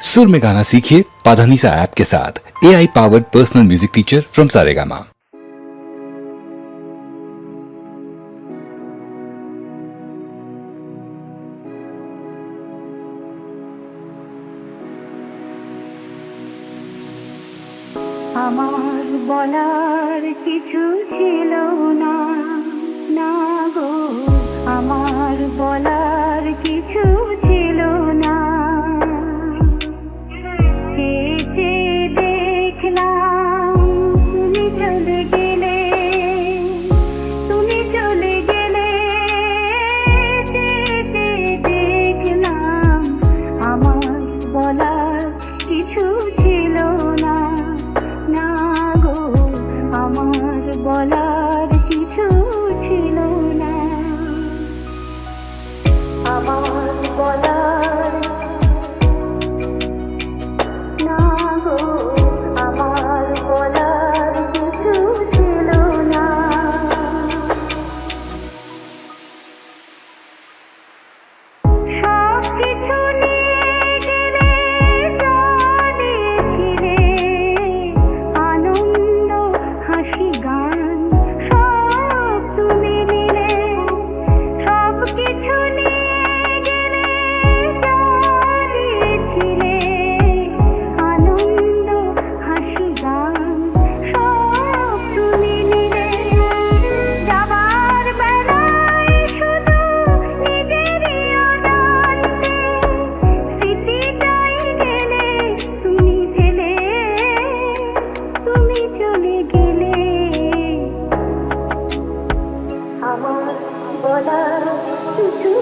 सुर में गाना सीखिए पाधानीसा ऐप के साथ। A I powered personal music teacher from Saregama আমার বলার কিছু ছিল না না গো। আমার বলার কিছু চলে গেলে আমার বলা কিছু